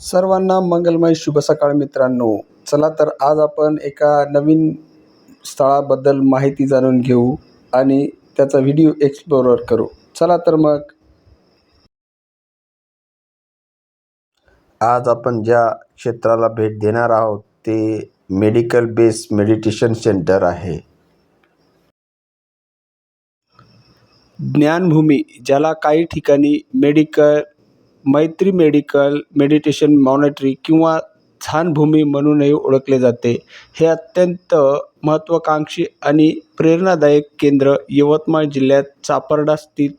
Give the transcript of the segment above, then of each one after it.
सर्वांना मंगलमय शुभ सकाळ मित्रांनो. चला तर आज आपण एका नवीन स्थळाबद्दल माहिती जाणून घेऊ आणि त्याचा व्हिडिओ एक्सप्लोरर करू. चला तर मग. आज आपण ज्या क्षेत्राला भेट देणार आहोत ते मेडिकल बेस मेडिटेशन सेंटर आहे. ज्ञानभूमी ज्याला काही ठिकाणी मेडिकल मैत्री मेडिकल मेडिटेशन मॉनेटरी किंवा छानभूमी म्हणूनही ओळखले जाते. हे अत्यंत महत्त्वाकांक्षी आणि प्रेरणादायक केंद्र यवतमाळ जिल्ह्यात चापर्डा स्थित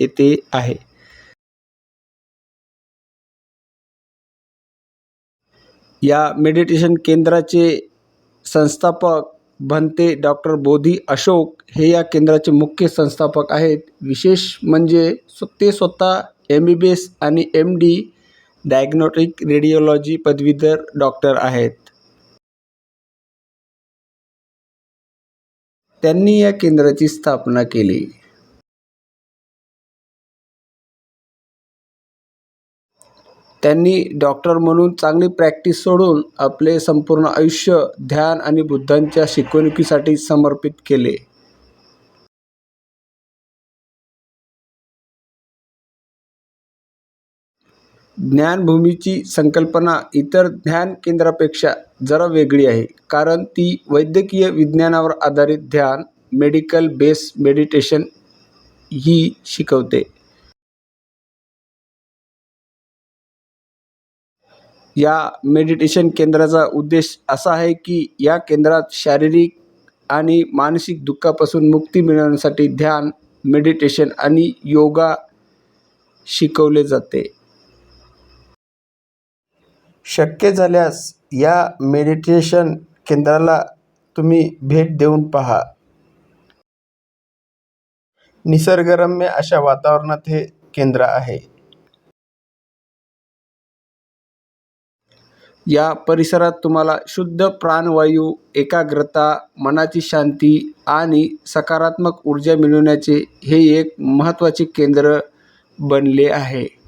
येथे आहे. या मेडिटेशन केंद्राचे संस्थापक भंते डॉक्टर बोधी अशोक हे या केंद्राचे मुख्य संस्थापक आहेत. विशेष म्हणजे ते स्वतः एम बी बी एस आणि एम डी डायग्नोटिक रेडिओलॉजी पदवीधर डॉक्टर आहेत. त्यांनी या केंद्राची स्थापना केली. त्यांनी डॉक्टर म्हणून चांगली प्रॅक्टिस सोडून आपले संपूर्ण आयुष्य ध्यान आणि बुद्धांच्या शिकवणुकीसाठी समर्पित केले. ज्ञानभूमीची संकल्पना इतर ध्यान केंद्रापेक्षा जरा वेगळी आहे. कारण ती वैद्यकीय विज्ञानावर आधारित ध्यान मेडिकल बेस मेडिटेशन ही शिकवते. या मेडिटेशन केंद्राचा उद्देश असा आहे की या केंद्रात शारीरिक आणि मानसिक दुःखापासून मुक्ती मिळवण्यासाठी ध्यान मेडिटेशन आणि योगा शिकवले जाते. शक्य झाल्यास या मेडिटेशन केंद्राला तुम्ही भेट देऊन पहा. निसर्गरम्य अशा वातावरणात हे केंद्र आहे. या परिसरात तुम्हाला शुद्ध प्राणवायू एकाग्रता मनाची शांती आणि सकारात्मक ऊर्जा मिळवण्याचे हे एक महत्त्वाचे केंद्र बनले आहे.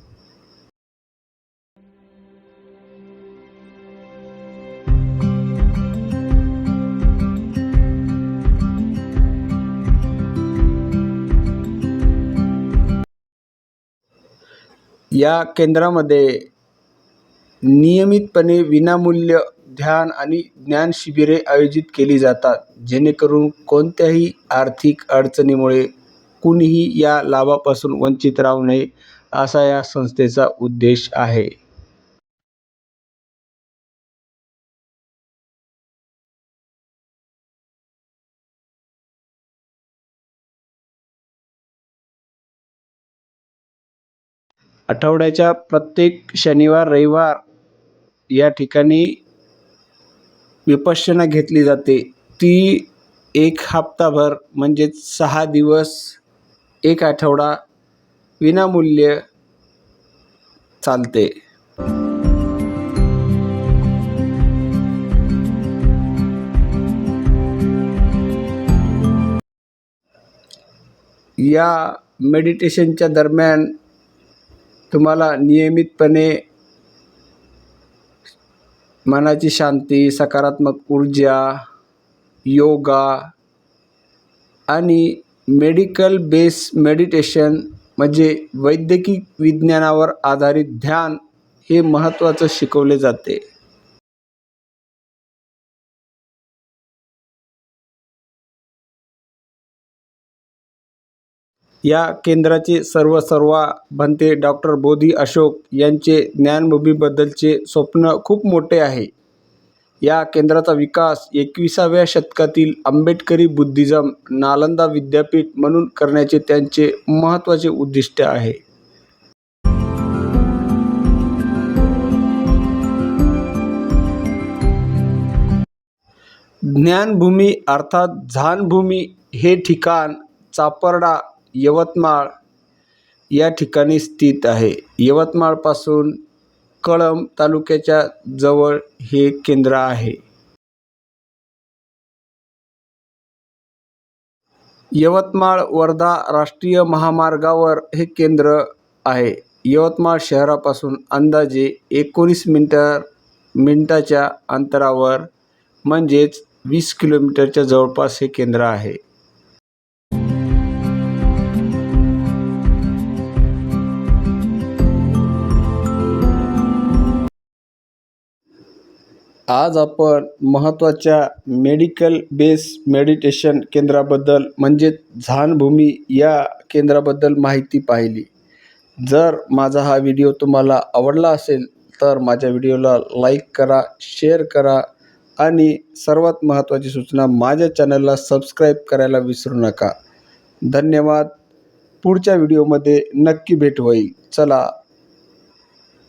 या केंद्रामध्ये नियमितपणे विनामूल्य ध्यान आणि ज्ञान शिबिरे आयोजित केली जातात जेणेकरून कोणत्याही आर्थिक अडचणीमुळे कुणीही या लाभापासून वंचित राहू नये असा या संस्थेचा उद्देश आहे. आठवड्याच्या प्रत्येक शनिवार रविवार या ठिकाणी विपश्यना घेतली जाते. ती एक हप्ताभर म्हणजेच सहा दिवस एक आठवडा विनामूल्य चालते. या मेडिटेशनच्या दरम्यान तुम्हाला नियमितपणे मनाची शांती सकारात्मक ऊर्जा योगा आणि मेडिकल बेस मेडिटेशन म्हणजे वैद्यकीय विज्ञानावर आधारित ध्यान हे महत्त्वाचं शिकवले जाते. या केंद्राचे सर्व सर्वा भंते डॉक्टर बोधी अशोक यांचे ज्ञानभूमीबद्दलचे स्वप्न खूप मोठे आहे. या केंद्राचा विकास एकविसाव्या शतकातील आंबेडकरी बुद्धिझम नालंदा विद्यापीठ म्हणून करण्याचे त्यांचे महत्त्वाचे उद्दिष्ट आहे. ज्ञानभूमी अर्थात झानभूमी हे ठिकाण चापर्डा यवतमाळ या ठिकाणी स्थित आहे. यवतमाळपासून कळंब तालुक्याच्या जवळ हे केंद्र आहे. यवतमाळ वर्धा राष्ट्रीय महामार्गावर हे केंद्र आहे. यवतमाळ शहरापासून अंदाजे एकोणीस मिनटं मिनटाच्या अंतरावर म्हणजेच वीस किलोमीटरच्या जवळपास हे केंद्र आहे. आज आपण महत्त्वाच्या मेडिकल बेस मेडिटेशन केंद्राबद्दल म्हणजेच झानभूमी या केंद्राबद्दल माहिती पाहिली. जर माझा हा व्हिडिओ तुम्हाला आवडला असेल तर माझ्या व्हिडिओला लाईक करा शेअर करा आणि सर्वात महत्त्वाची सूचना माझ्या चॅनलला सबस्क्राईब करायला विसरू नका. धन्यवाद. पुढच्या व्हिडिओमध्ये नक्की भेट होईल. चला